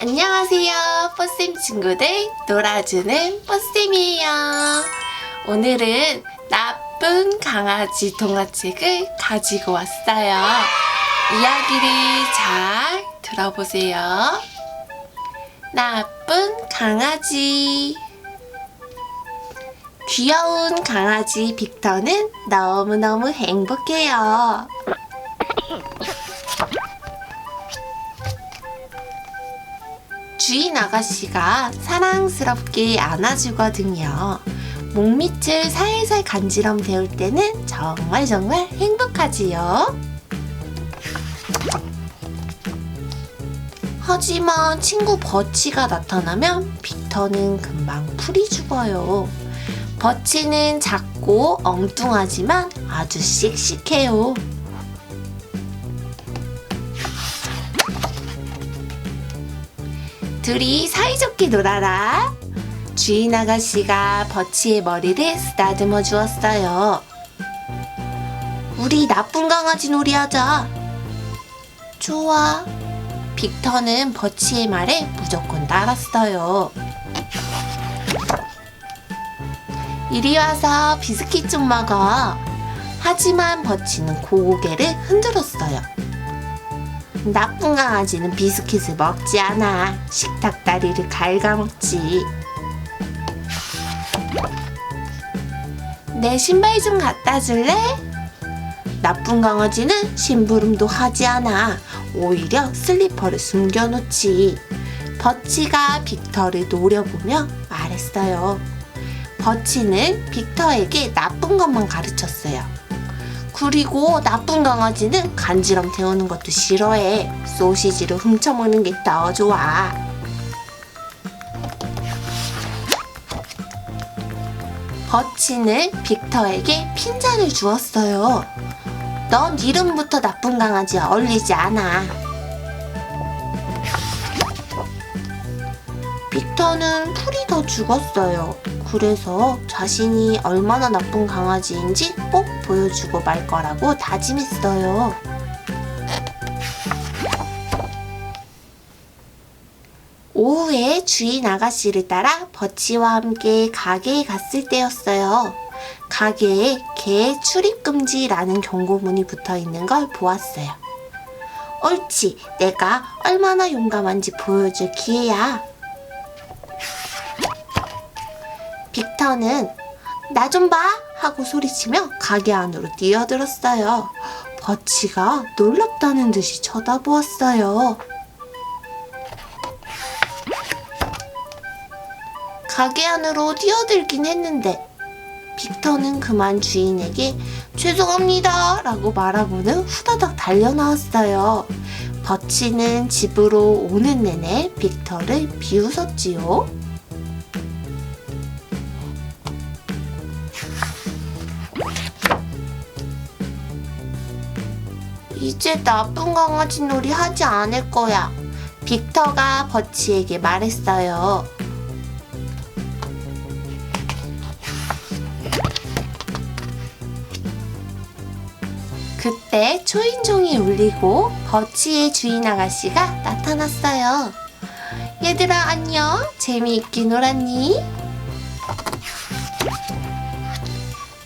안녕하세요. 뽀쌤 친구들 놀아주는 뽀쌤이에요. 오늘은 나쁜 강아지 동화책을 가지고 왔어요. 이야기를 잘 들어보세요. 나쁜 강아지. 귀여운 강아지 빅터는 너무너무 행복해요. 주인 아가씨가 사랑스럽게 안아주거든요. 목밑을 살살 간지럼 데울 때는 정말 정말 행복하지요. 하지만 친구 버치가 나타나면 빅터는 금방 풀이 죽어요. 버치는 작고 엉뚱하지만 아주 씩씩해요. 둘이 사이좋게 놀아라. 주인 아가씨가 버치의 머리를 쓰다듬어 주었어요. 우리 나쁜 강아지 놀이하자. 좋아. 빅터는 버치의 말에 무조건 따랐어요. 이리 와서 비스킷 좀 먹어. 하지만 버치는 고개를 흔들었어요. 나쁜 강아지는 비스킷을 먹지 않아. 식탁 다리를 갉아먹지. 내 신발 좀 갖다 줄래? 나쁜 강아지는 심부름도 하지 않아. 오히려 슬리퍼를 숨겨놓지. 버치가 빅터를 노려보며 말했어요. 버치는 빅터에게 나쁜 것만 가르쳤어요. 그리고 나쁜 강아지는 간지럼 태우는 것도 싫어해. 소시지를 훔쳐먹는 게 더 좋아. 버치는 빅터에게 핀잔을 주었어요. 넌 이름부터 나쁜 강아지와 어울리지 않아. 빅터는 풀이 더 죽었어요. 그래서 자신이 얼마나 나쁜 강아지인지 꼭 보여주고 말 거라고 다짐했어요. 오후에 주인 아가씨를 따라 버치와 함께 가게에 갔을 때였어요. 가게에 개 출입금지라는 경고문이 붙어 있는 걸 보았어요. 옳지, 내가 얼마나 용감한지 보여줄 기회야. 빅터는 나좀 봐! 하고 소리치며 가게 안으로 뛰어들었어요. 버치가 놀랍다는 듯이 쳐다보았어요. 가게 안으로 뛰어들긴 했는데 빅터는 그만 주인에게 죄송합니다 라고 말하고는 후다닥 달려나왔어요. 버치는 집으로 오는 내내 빅터를 비웃었지요. 이제 나쁜 강아지 놀이 하지 않을 거야. 빅터가 버치에게 말했어요. 그때 초인종이 울리고 버치의 주인 아가씨가 나타났어요. 얘들아 안녕. 재미있게 놀았니?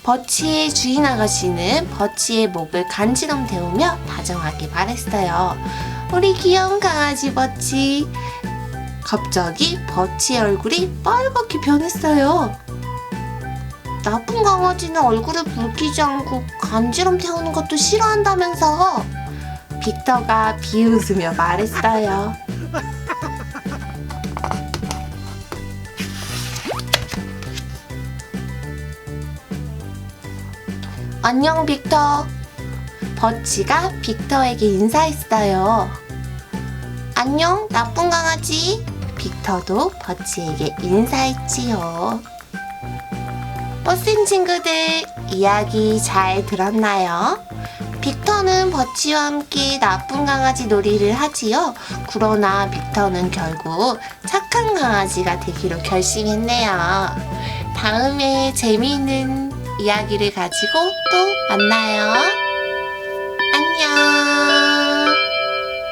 버치의 주인 아가씨는 버치의 목을 간지럼 데우며 다정하게 말했어요. 우리 귀여운 강아지 버치. 갑자기 버치의 얼굴이 빨갛게 변했어요. 나쁜 강아지는 얼굴을 붉히지 않고 간지럼 태우는 것도 싫어한다면서 빅터가 비웃으며 말했어요. 안녕 빅터. 버치가 빅터에게 인사했어요. 안녕 나쁜 강아지. 빅터도 버치에게 인사했지요. 버스 친구들 이야기 잘 들었나요? 빅터는 버치와 함께 나쁜 강아지 놀이를 하지요. 그러나 빅터는 결국 착한 강아지가 되기로 결심했네요. 다음에 재미있는 이야기를 가지고 또 만나요. 안녕.